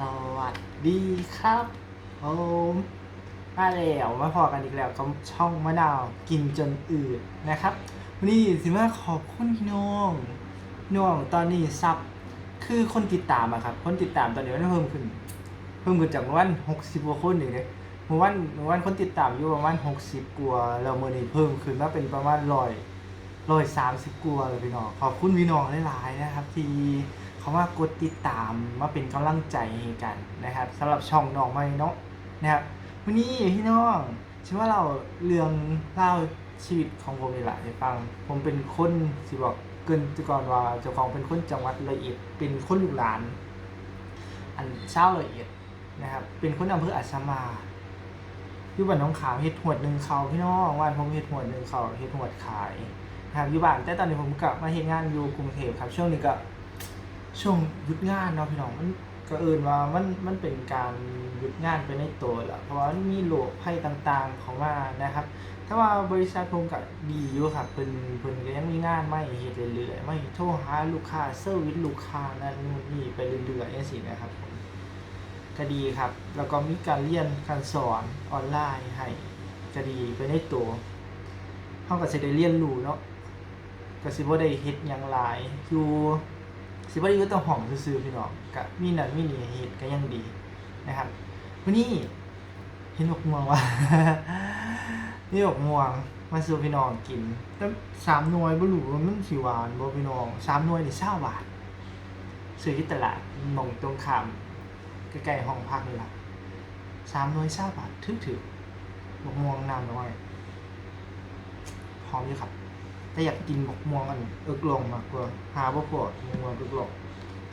สวัสดีครับผมมาแล้วมาพอกันอีกแล้วกับช่องมะนาวกินจนอืดนะครับ วันนี้สิมาขอบคุณพี่น้องน้องตอนนี้ซับคือคนติดตามอะครับ คนติดตามตอนนี้มันเพิ่มขึ้น เพิ่มขึ้นจากวันหกสิบกว่าคนอยู่เลยเมื่อวันเมื่อวันคนติดตามอยู่ประมาณหกสิบกว่าแล้วเมื่อนี้เพิ่มขึ้นมาเป็นประมาณร้อยร้อยสามสิบกว่าเลยพี่น้องขอบคุณพี่น้องหลายๆนะครับ ที่ เขามากดติดตามมาเป็นกำลังใจให้กันนะครับสำหรับช่องน้องไม่เนาะนะครับวันนี้พี่น้องชื่อว่าเราเรื่องเล่าชีวิตของผมนี่แหละให้ฟัง ผมเป็นคนสิบอกเกินก่อนว่าเจ้าของเป็นคนจังหวัดร้อยเอ็ดเป็นคนลูกหลาน อันเช้าวร้อยดนะครับ เป็นคนอำเภออัศมาอยู่บ้านน้องขาวเฮ็ดหวดหนึ่งเขาพี่น้องวันผมเฮ็ดหวดหนึ่งเขาเฮ็ดหวดขายนะครับอยู่บ้านแต่ตอนนี้ผมกลับมาเฮ็ดงานอยู่กรุงเทพครับช่วงนี้ก็ ช่วงหยุดงานเนาะพี่น้องมันก็เอินว่ามันมันเป็นการหยุดงานไปในตัวแหละเพราะว่ามันมีโรคภัยต่างๆของมานะครับ ถ้าว่าบริษัทผมก็ดีอยู่ครับเพิ่นเพิ่นก็ยังมีงานมาให้เฮ็ดเรื่อยๆไมาให้โทรหาลูกค้าเซอร์วิสลูกค้านั่นนู่นนี่ไปเรื่อยๆจังซี่นะครับผมก็ดีครับ แล้วก็มีการเรียนการสอนออนไลน์ให้ก็ดีไปในตัวเขาก็สิได้เรียนรู้เนาะก็สิบ่ได้เฮ็ดหยังหลายอยู่ สิบ่ได้อยู่แต่ห้องซื่อๆพี่น้องก็มีนั่นมีนี่ให้เฮ็ดก็ยังดีนะครับวันนี้เห็นบอกม่วงว่านี่บอกม่วงมาสู่พี่น้องกินแต่สามหน่วยบ่รู้ว่ามันสิหวานบ่พี่น้องสามหน่วยนี่20บาทซื้อที่ตลาดมองตรงข้ามใกล้ๆห้องพักนี่แหละสามหน่วยเศร้าบาททึกถือกม่วงน้ำน้อยหอมอยู่ครับ แต่อยากกินหมกม่วงอันเอิกลงมากกว่าหาบ่พอหมกม่วงเอิกลง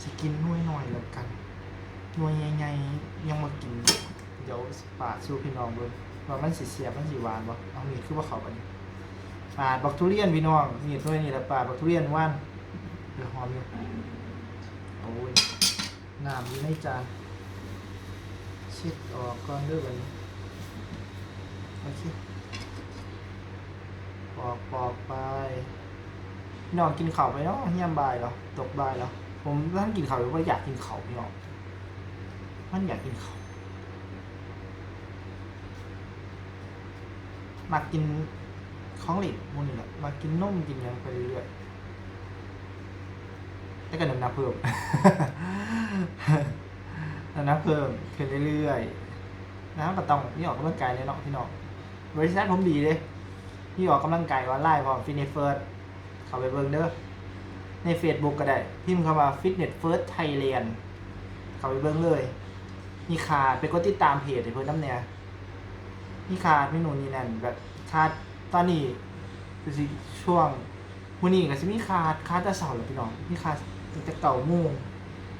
จะกินน่วยหน่อยแล้วกันน่วยใหญ่ๆยังมากิน เดี๋ยวปาดสู้พี่น้องเบิ่งว่ามันสิเสียบมันสิหวานบ่เอามีดคือว่าเขาบันปาดบักทุเรียนพี่น้องมีดหน่วยนี่แหละปาดบักทุเรียนว่านเดี๋ยวหอมอยู่โอ้ยน้ำอยู่ในจานเช็ดออกก่อนด้วยวันนี้โอเคปอกปอกไป พี่น้องกินข้าวไปเนาะเฮียมบายเหรอตกบายเหรอผมท่านกินข้าวหรือว่าอยากกินข้าวพี่น้องมันอยากกินข้าวมากินของเหลวพวกนี้แหละมากินนมกินยังไปเรื่อยๆแต่ก็น้ำหนักเพิ่มน้ำหนักเพิ่มขึ้นเรื่อยๆน้ำก็ต้องนี่ออกกำลังกายเลยเนาะพี่น้องบริษัทผมดีเลยนี่ออกกำลังกายวันไล่พร้อมฟินสเฟิร์ส เข้าไปเบิ่งเด้อใน Facebook ก็ได้ พิมพ์คำว่า Fitness First Thailand เข้าไปเบิ่งเลยมีขาดไปกดติดตามเพจเพิ่นน้ำเนี่ยมีขาดมีหนูนี่นั่นแบบขาดตอนนี้คือสิช่วงมื้อนี้ก็สิมีขาดขาดแต่เสาร์แล้วพี่น้องมีขาดตั้งแต่เก่าโมง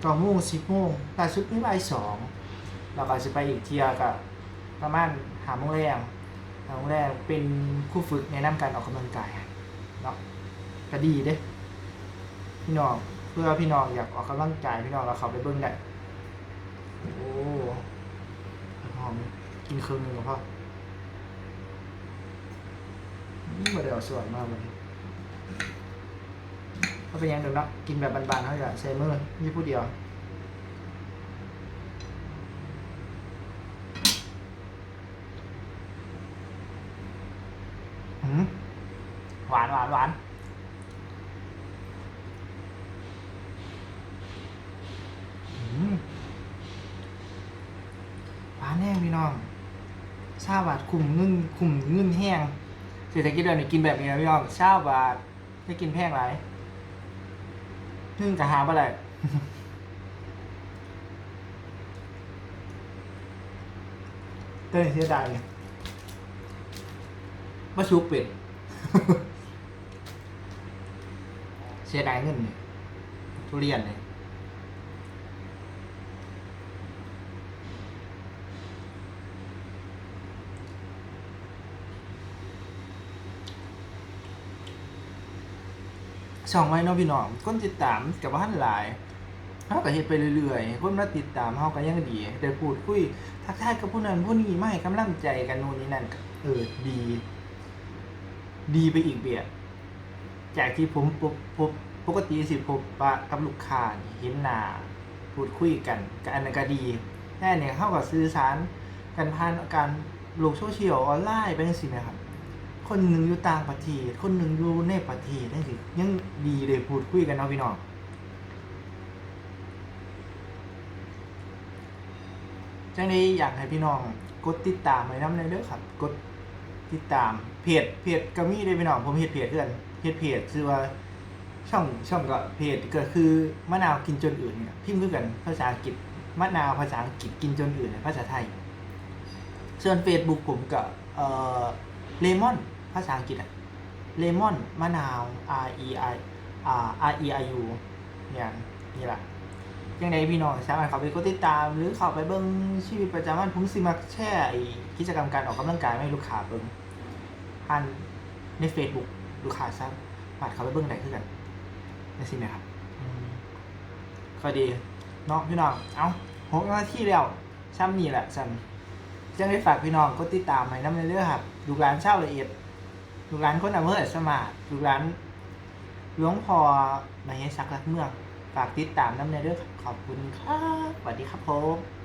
เก้าโมงสิบโมงล่าสุดนี่บ่ายสองเราก็จะไปอีกเที่ยกับประมาณหาโมงแรงหาโมงแรงเป็นคู่ฝึกแนะนำการออกกำลังกายเนาะ ก็ดีเด้ พี่น้อง เพื่อพี่น้องอยากออกกำลังกายพี่น้องเราเข้าไปเบิ่งได้ โอ้หอมกินครึ่งหนึงก็พอนี่มาเดี๋ยวสวยมากเลยก็เป็นอยังเดิมนะกินแบบบานๆเท่ากับใช้มือนี่พูดเดียวหืมหวานหวานหวานหืมหวา นแห้งพี่น้องชาบาทคุมเงินคุมเงินแห้งเศรษฐกิจแบบนี้กินแบบนี้นะพี่น้องชาบาทจะกินแพงไรนึ่งกะหาบ่ได้เต้ยเสียดายเลยมาชูเป็ดเสียดายเงินเนี่ยทุเรียนเนี่ย ช่องไว้เนาะพี่น้องคนติดตามกับว่าท่านหลายเฮาก็เฮ็ดไปเรื่อยๆคนมาติดตามเฮาก็ยังดีได้พูดคุยทักทายกับผู้นั้นผู้นี้มาให้กำลังใจกันนู่นนี่นั่นเออดี ดีไปอีกเบียดจากที่ผมปกปกปกติสิพบปะกับลูกค้านี่เห็นหน้าพูดคุยกันกับอันนั้นก็ดีแน่เนี่ยเข้ากับสื่อสารกันผ่านการโลกโซเชียลออนไลน์ไปจังซี่นะครับ คนหนึ่งอยู่ต่างประเทศคนหนึ่งอยู่ในประเทศนั่นสิยังดีเลยพูดคุยกันเนาะพี่น้องจังนี้อยากให้พี่น้อง กดติดตามไว้น้ำเลยเด้อครับ กดติดตามเพจเพจก็มีเลยพี่น้องผมเฮ็ดเพจเพื่อนเฮ็ดเพจชื่อว่าช่องช่องก็เพจก็คือมะนาวกินจนอื่นเนี่ยพิมพ์คือกันภาษาอังกฤษมะนาวภาษาอังกฤษกินจนอื่นเนี่ยภาษาไทยส่วน Facebook ผมก็เอ่อ เลมอนภาษาอังกฤษอะเลมอนมะนาว R E I R E I U เนี่ยนี่แหละยังไงพี่น้องสามารถเข้าไปกดติดตาม หรือเข้าไปเบิ้งชีวิตประจำวันผมสิมักแช่กิจกรรมการออกกำลังกายให้ลูกค้าเบิ้งผ่านใน Facebook ลูกค้าสามารถเข้าไปเบิ้งได้คือกันนี่สินะครับก็ดีเนาะพี่น้องเอาหกนาทีแล้วซ้ำนี่แหละซ้ำจังได้ฝากพี่น้องกดติดตามให้น้ำเรื่อยๆครับ ลูกร้านเช่าละเอียดลูกร้านคนอำเภอสมาร์ลูกร้านหลวงพอมาเฮซักลักเมือง ฝากติดตามน้ำในเรื่องขอบคุณครับสวัสดีครับผม